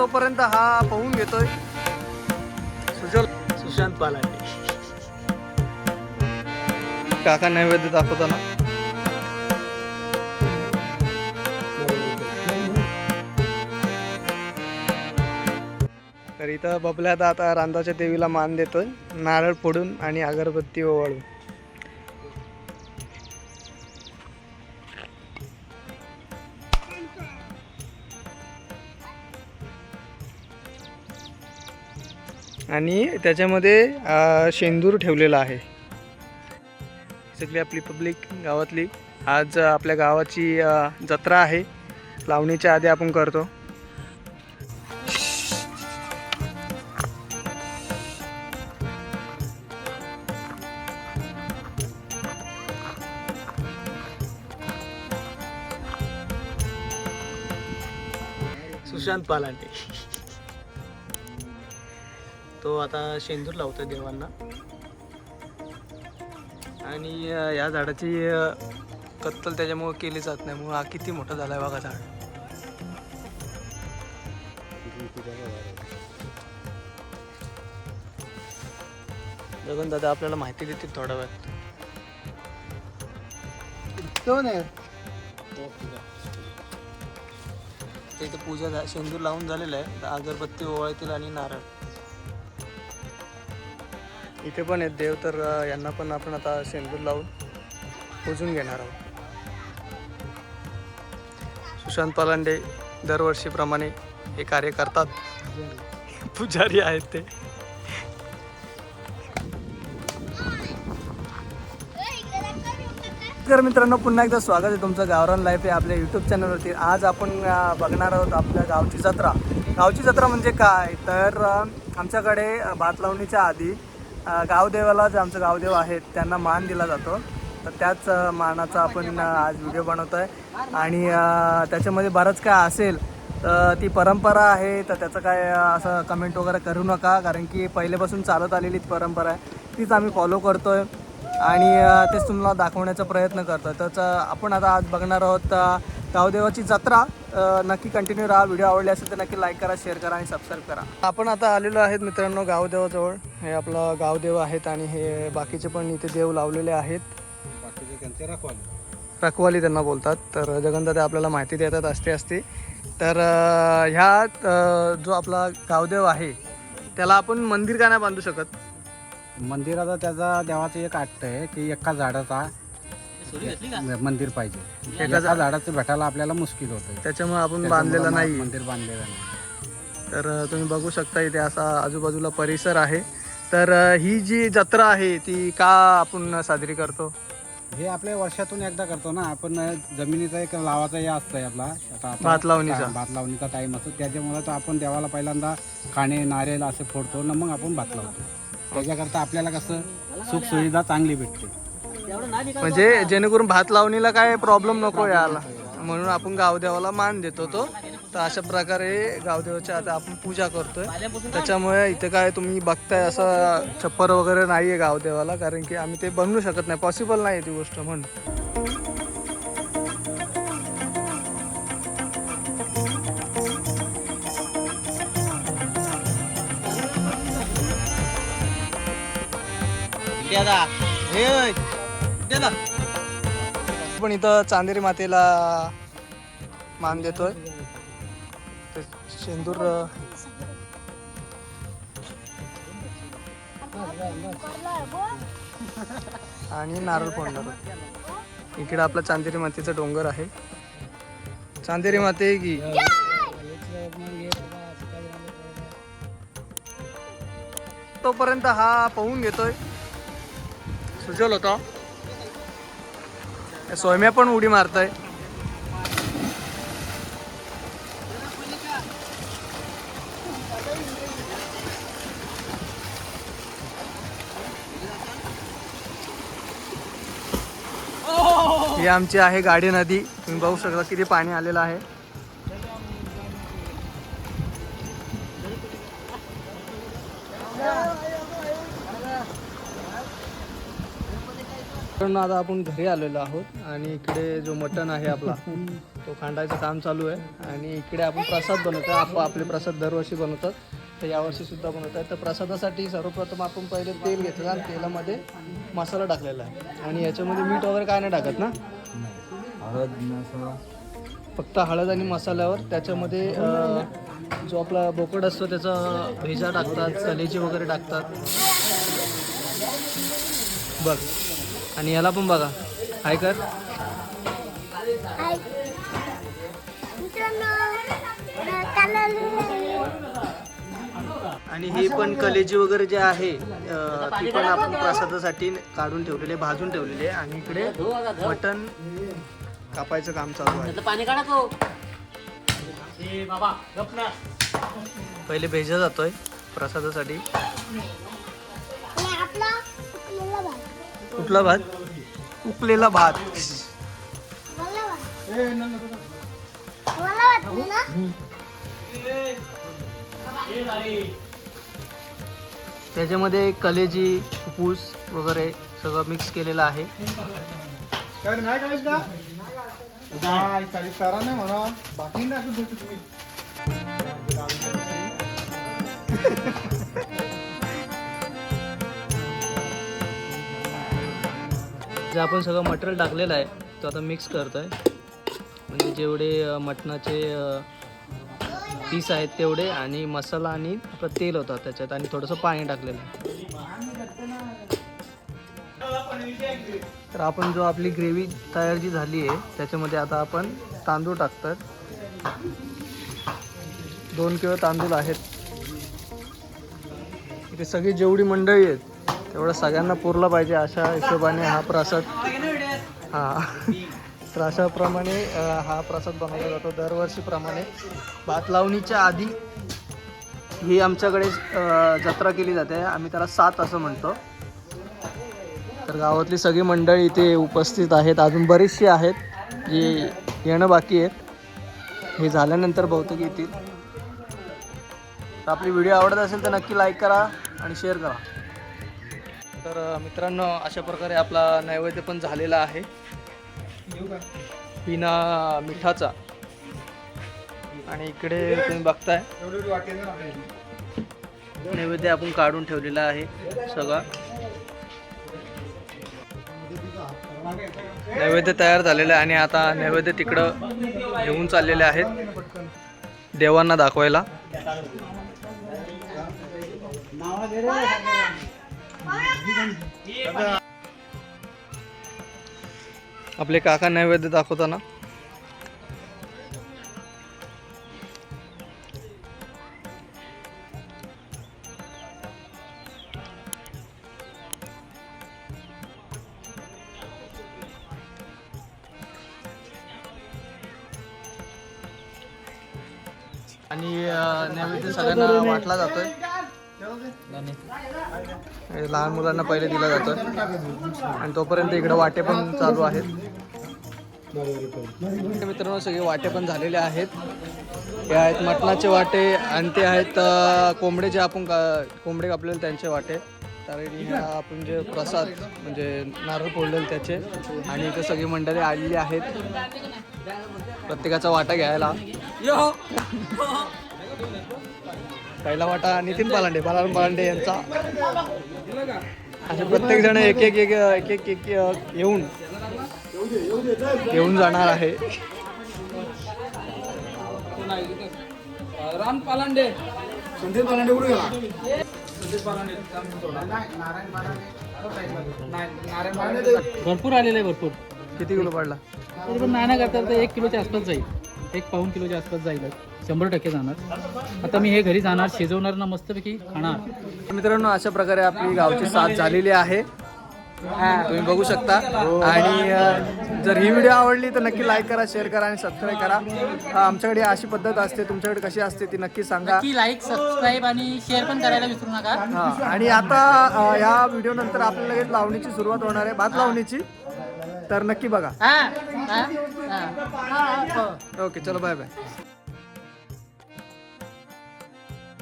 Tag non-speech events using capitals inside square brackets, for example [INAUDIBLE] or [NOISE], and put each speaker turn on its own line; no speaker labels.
तोपर्यंत हा पाहून घेतोय. सुजल सुशांत पालाटे. काका नैवेद्य दाखवताना तर इथं बबल्यात आता रांदाच्या देवीला मान देतोय. नारळ फोडून आणि अगरबत्ती ओवाळून. आणि त्याच्यामध्ये शेंदूर ठेवलेला आहे. सगळी आपली पब्लिक गावातली आज आपल्या गावाची जत्रा आहे. लावणीच्या आधी आपण करतो. सुशांत पालांटे तो आता शेंदूर लावतोय देवांना. आणि या झाडाची कत्तल त्याच्यामुळे केली जात नाही. म्हणून हा किती मोठा झालाय बघा झाड. जगन दादा आपल्याला माहिती वेळात कोण आहे? ते पूजा शेंदूर लावून झालेलं आहे. अगरबत्ती ओवाळतील आणि नारळ. इथे पण आहेत देव तर यांना पण आपण आता शेंदूर लावून पूजून घेणार आहोत. सुशांत पालांडे दरवर्षीप्रमाणे हे कार्य करतात. पुजारी आहेत ते. तर मित्रांनो पुन्हा एकदा स्वागत आहे तुमचं गावरान लाईफ आहे आपल्या यूट्यूब चॅनलवरती आज आपण बघणार आहोत आपल्या गावची जत्रा. गावची जत्रा म्हणजे काय? तर आमच्याकडे भात लावणीच्या आधी गावदेवाला जे आमचं गावदेव आहेत त्यांना मान दिला जातो. तर त्याच मानाचा आपण आज व्हिडिओ बनवतो आहे आणि त्याच्यामध्ये बरंच काय असेल तर ती परंपरा आहे तर त्याचं काय असं कमेंट वगैरे करू नका. कारण की पहिल्यापासून चालत आलेली ती परंपरा आहे. तीच आम्ही फॉलो करतो आहे आणि तेच तुम्हाला दाखवण्याचा प्रयत्न करतो आहे तर आपण आता आज बघणार आहोत गावदेवाची जत्रा. नक्की कंटिन्यू राहा. व्हिडिओ आवडले असेल तर नक्की लाईक करा शेअर करा आणि सबस्क्राईब करा. आपण आता आलेलो आहेत मित्रांनो गावदेवाजवळ. हे आपलं गावदेव आहेत आणि हे बाकीचे पण इथे देव लावलेले आहेत. रखवाली. त्यांना बोलतात. तर जगनदादा आपल्याला माहिती देतात असते असते तर ह्या जो आपला गावदेव आहे त्याला आपण मंदिर का नाही बांधू शकत?
मंदिराचा त्याचा देवाचं एक आट्ट आहे की एका झाडाचा मंदिर पाहिजे. एका झाडाचं भेटायला आपल्याला मुश्किल होतं
त्याच्यामुळे आपण बांधलेलं नाही
मंदिर बांधलेलं नाही
तर तुम्ही बघू शकता इथे असा आजूबाजूला परिसर आहे. तर ही जी जत्रा आहे ती का आपण साजरी करतो?
हे आपल्या वर्षातून एकदा करतो ना. आपण जमिनीचा एक लावाचा हे असतंय आपला. आता
भात लावणीचा.
भात लावणीचा टाइम असतो. त्याच्यामुळे तर आपण देवाला पहिल्यांदा खाणे नारळ असे फोडतो ना मग आपण भात लावतो. त्याच्याकरता आपल्याला कसं सुख सुविधा चांगली भेटते.
म्हणजे जेणेकरून भात लावणीला काय प्रॉब्लेम नको यायला. म्हणून आपण गावदेवाला मान देतो तो. तर अशा प्रकारे गावदेवाच्या आता आपण पूजा करतोय. त्याच्यामुळे इथे काय तुम्ही बघताय असं छप्पर वगैरे नाही आहे गावदेवाला कारण की आम्ही ते बनवू शकत नाही. पॉसिबल नाही ती गोष्ट म्हणून. पण इथं चांदेरी मातेला मान देतोय. ते शेंदूर आणि नारळ फोडणार इकडे आपला चांदेरी मातेचा डोंगर आहे. चांदेरी माते की? तोपर्यंत हा पाहून घेतोय. सुजल होता. सोयम्या पण उडी मारताय. ही आमची आहे गाडी नदी. तुम्ही बघू शकता किती पाणी आलेलं आहे. मित्रांनो, आता आपण घरी आलेलो आहोत आणि इकडे जो मटण आहे आपला तो खांडायचं काम चालू आहे. आणि इकडे आपण प्रसाद बनवतो आप आपले प्रसाद दरवर्षी बनवतात. तर यावर्षी सुद्धा बनवत आहे तर प्रसादासाठी सर्वप्रथम आपण पहिले तेल घेतलं आणि तेलामध्ये मसाला टाकलेला आहे. आणि याच्यामध्ये मीठ वगैरे काय नाही टाकत ना? फक्त हळद आणि मसाल्यावर. त्याच्यामध्ये जो आपला बोकड असतो त्याचा भेजा टाकतात कलेजी वगैरे टाकतात. बघ. आणि याला पण बघा. कर.
हाय. काल
आणि ही पण कलेजी वगैरे जे आहे अ, ती पण आपण प्रसादासाठी काढून ठेवलेली भाजून ठेवलेली आहे. आणि इकडे मटण कापायचं काम चालू आहे.
पाणी काढा तो.
पहिले भेजा जातोय प्रसादासाठी. कुठला भात? उकलेला भात. त्याच्यामध्ये कलेजी फुफ्फुस वगैरे सगळं मिक्स केलेलं आहे. [LAUGHS] [LAUGHS] जे आपण सगळं मटेरियल टाकलेलं आहे तो आता मिक्स करतोय. म्हणजे जेवढे मटणाचे पीस आहेत तेवढे आणि मसाला आणि आपलं तेल होतं त्याच्यात आणि थोडंसं पाणी टाकलेलं आहे. तर आपण जो आपली ग्रेव्ही तयार जी झाली आहे त्याच्यामध्ये आता आपण तांदूळ टाकतात दोन किलो तांदूळ आहेत. इथे सगळी जेवढी मंडळी आहेत तेवढं सगळ्यांना पुरलं पाहिजे अशा हिशोबाने हा प्रसाद. हां. तर अशाप्रमाणे हा प्रसाद बनवला जातो दरवर्षीप्रमाणे. भात लावणीच्या आधी ही आमच्याकडे जत्रा केली जाते. आम्ही त्याला सात असं म्हणतो. तर गावातली सगळी मंडळी इथे उपस्थित आहेत. अजून बरीचशी आहेत जी येणं बाकी आहेत. हे झाल्यानंतर बहुतेक येतील. तर आपली व्हिडिओ आवडत असेल तर नक्की लाईक करा आणि शेअर करा. तर मित्रांनो अशा प्रकारे आपला नैवेद्य पण झालेला आहे. पिना मिठाचा. आणि इकडे तुम्ही बघताय नैवेद्य आपण काढून ठेवलेला आहे सगळा. नैवेद्य तयार झालेलं आहे आणि आता नैवेद्य तिकडं घेऊन चाललेले आहेत देवांना दाखवायला. आपले काका नैवेद्य दाखवताना आणि नैवेद्य सगळ्यांना वाटला जातोय. लहान मुलांना पहिले दिला जातं. आणि तोपर्यंत इकडे वाटे पण चालू आहेत. मित्रांनो सगळे वाटे पण झालेले आहेत. हे आहेत मटणाचे वाटे आणि ते आहेत अं, कोंबडे जे आपण का- कोंबडे कापलेले त्यांचे वाटे. तर आपण जे प्रसाद म्हणजे नारळ फोडलेले त्याचे. आणि इथे सगळी मंडळी आलेली आहेत. प्रत्येकाचा वाटा घ्यायला. पहिला वाटा नितीन पालांडे बालाराम पालांडे यांचा. असे प्रत्येक जण एक एक एक एक एक एक येऊन घेऊन जाणार आहे.
राम पालांडे.
संदीप पालांडे कुठे गेला?
भरपूर आलेले आहे भरपूर.
किती किलो पडला?
नाना करता तर एक किलोच्या आसपास जाईल एक पाऊन किलोच्या आसपास जाईल. शंभर टक्के जाणार. आता मी हे घरी जाणार शिजवणार ना मस्तपैकी खाणार.
मित्रांनो अशा प्रकारे आपली गावची साथ झालेली आहे. तुम्ही बघू शकता. आणि जर ही व्हिडिओ आवडली तर नक्की लाईक करा शेअर करा आणि सबस्क्राईब करा. आमच्याकडे अशी पद्धत असते. तुमच्याकडे कशी असते ती नक्की सांगा.
लाईक सबस्क्राईब आणि शेअर पण करायला विसरू नका.
आणि आता या व्हिडिओ नंतर आपल्याला लावणीची सुरुवात होणार आहे. भात लावणीची. तर नक्की बघा.
हा हा हा.
ओके चलो बाय बाय